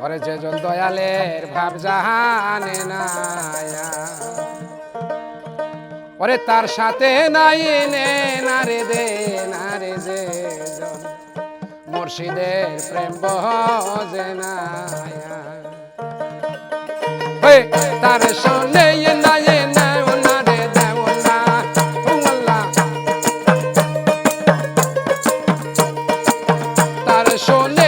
ওরে যে জল দয়ালের ভাব জাহানে না ওরে তার সাথে নাই নে নারে দে, নারে যে মুর্শিদের প্রেম বহজে না তার সামনে নাই Show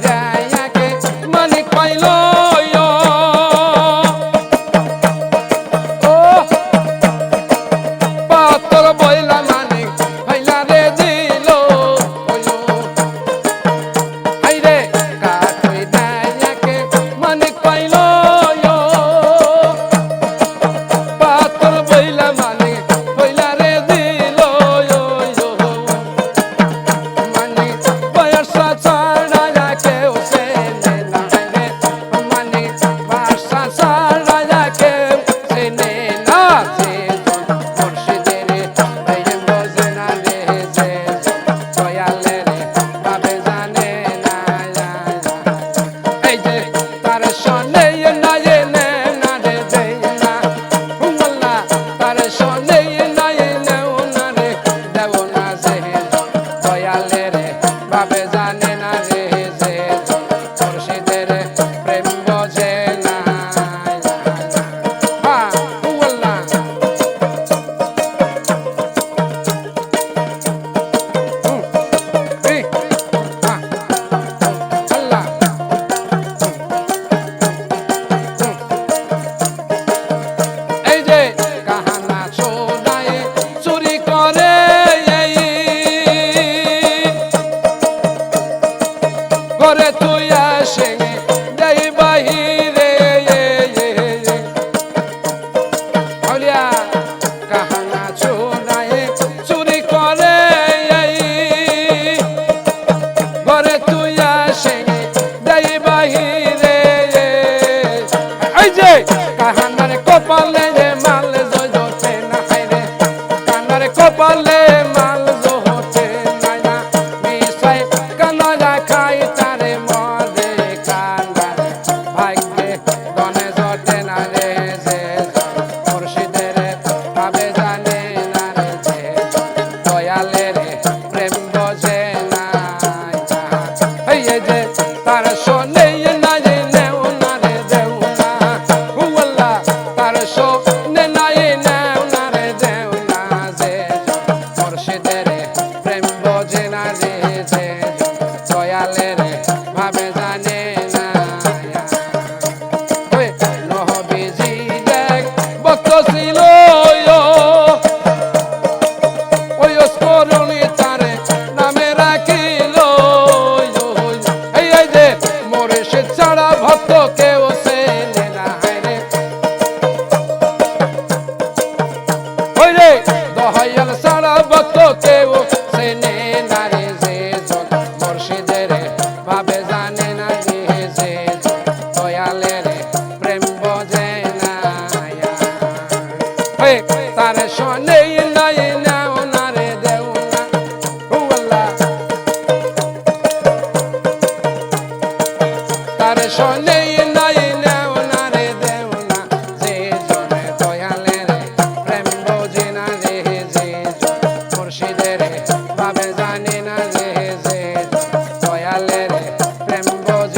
Yeah. palestra. প্রেম ভোজ